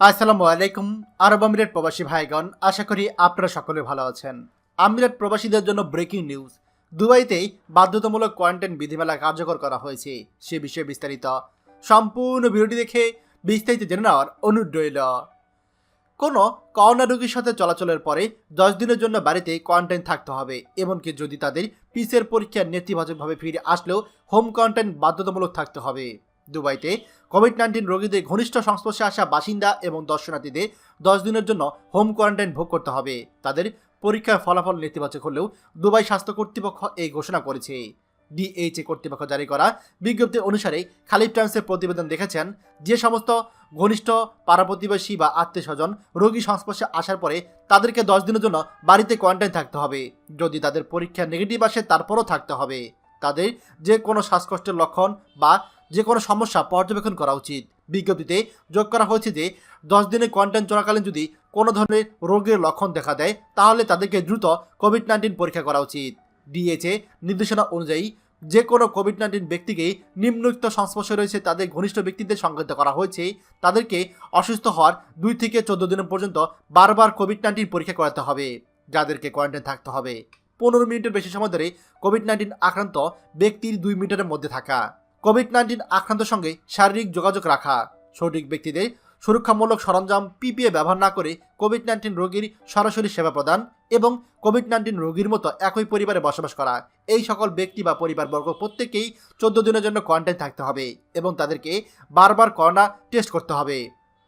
আসসালামু আলাইকুম, আরব আমিরাত প্রবাসী ভাইগণ, আশা করি আপনারা সকলে ভালো আছেন। আমিরাত প্রবাসীদের জন্য ব্রেকিং নিউজ দুবাইতেই বাধ্যতামূলক কোয়ারেন্টাইন বিধিমালা কার্যকর করা হয়েছে, সে বিষয়ে বিস্তারিত সম্পূর্ণ ভিডিওটি দেখে বিস্তারিত জেনে নেওয়ার অনুরোধ রইল। কোনো করোনা রোগীর সাথে চলাচলের পরে দশ দিনের জন্য বাড়িতে কোয়ারেন্টাইন থাকতে হবে, এমনকি যদি তাদের পিসের পরীক্ষা নেতিবাচকভাবে ফিরে আসলেও হোম কোয়ারেন্টাইন বাধ্যতামূলক থাকতে হবে। দুবাইতে কোভিড নাইন্টিন রোগীদের ঘনিষ্ঠ সংস্পর্শে আসা বাসিন্দা এবং দর্শনার্থীদের দশ দিনের জন্য হোম কোয়ারেন্টাইন ভোগ করতে হবে। তাদের পরীক্ষার ফলাফল নেতিবাচক হলেও দুবাই স্বাস্থ্য কর্তৃপক্ষ এই ঘোষণা করেছে। ডিএইচএ কর্তৃপক্ষ জারি করা বিজ্ঞপ্তি অনুসারে খালিফ টাইমসের প্রতিবেদন দেখেছেন, যে সমস্ত ঘনিষ্ঠ পাড়া প্রতিবেশী বা আত্মীয় স্বজন রোগী সংস্পর্শে আসার পরে তাদেরকে দশ দিনের জন্য বাড়িতে কোয়ারেন্টাইন থাকতে হবে। যদি তাদের পরীক্ষা নেগেটিভ আসে তারপরও থাকতে হবে। তাদের যে কোনো শ্বাসকষ্টের লক্ষণ বা যে কোনো সমস্যা পর্যবেক্ষণ করা উচিত। বিজ্ঞপ্তিতে যোগ করা হয়েছে যে, দশ দিনের কোয়ারেন্টাইন চলাকালীন যদি কোনো ধরনের রোগের লক্ষণ দেখা দেয়, তাহলে তাদেরকে দ্রুত কোভিড নাইন্টিন পরীক্ষা করা উচিত। ডিএচএ নির্দেশনা অনুযায়ী যে কোনো কোভিড নাইন্টিন ব্যক্তিকে নিম্নলিখিত সংস্পর্শে রয়েছে তাদের ঘনিষ্ঠ ব্যক্তিদের সংজ্ঞায়িত করা হয়েছে। তাদেরকে অসুস্থ হওয়ার দুই থেকে চোদ্দ দিন পর্যন্ত বারবার কোভিড নাইন্টিন পরীক্ষা করাতে হবে। যাদেরকে কোয়ারেন্টাইন থাকতে হবে। পনেরো মিনিটের বেশি সময় ধরে কোভিড নাইন্টিন আক্রান্ত ব্যক্তির দুই মিটারের মধ্যে থাকা। কোভিড নাইন্টিন আক্রান্তের সঙ্গে শারীরিক যোগাযোগ রাখা। সঠিক ব্যক্তিদের সুরক্ষামূলক সরঞ্জাম পিপিএ ব্যবহার না করে কোভিড নাইন্টিন রোগীর সরাসরি সেবা প্রদান এবং কোভিড নাইন্টিন রোগীর মতো একই পরিবারে বসবাস করা। এই সকল ব্যক্তি বা পরিবারবর্গ প্রত্যেকেই চোদ্দ দিনের জন্য কোয়ারেন্টাইন থাকতে হবে এবং তাদেরকে বারবার করোনা টেস্ট করতে হবে।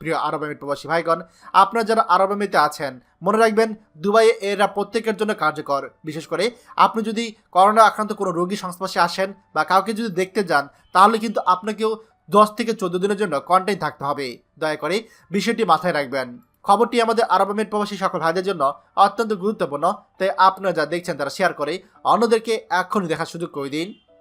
প্রিয় আরব আমির প্রবাসী ভাইগণ, আপনারা যারা আরব আমিতে আছেন, মনে রাখবেন দুবাইয়ে এরা প্রত্যেকের জন্য কার্যকর। বিশেষ করে আপনি যদি করোনা আক্রান্ত কোনো রোগী সংস্পর্শে আসেন বা কাউকে যদি দেখতে যান, তাহলে কিন্তু আপনাকেও দশ থেকে চোদ্দ দিনের জন্য কোয়ারেন্টাইন থাকতে হবে। দয়া করে বিষয়টি মাথায় রাখবেন। খবরটি আমাদের আরব আমির প্রবাসী সকল ভাইদের জন্য অত্যন্ত গুরুত্বপূর্ণ, তাই আপনারা যা দেখছেন তারা শেয়ার করে, অন্যদেরকে এখনই দেখার সুযোগ করে দিন।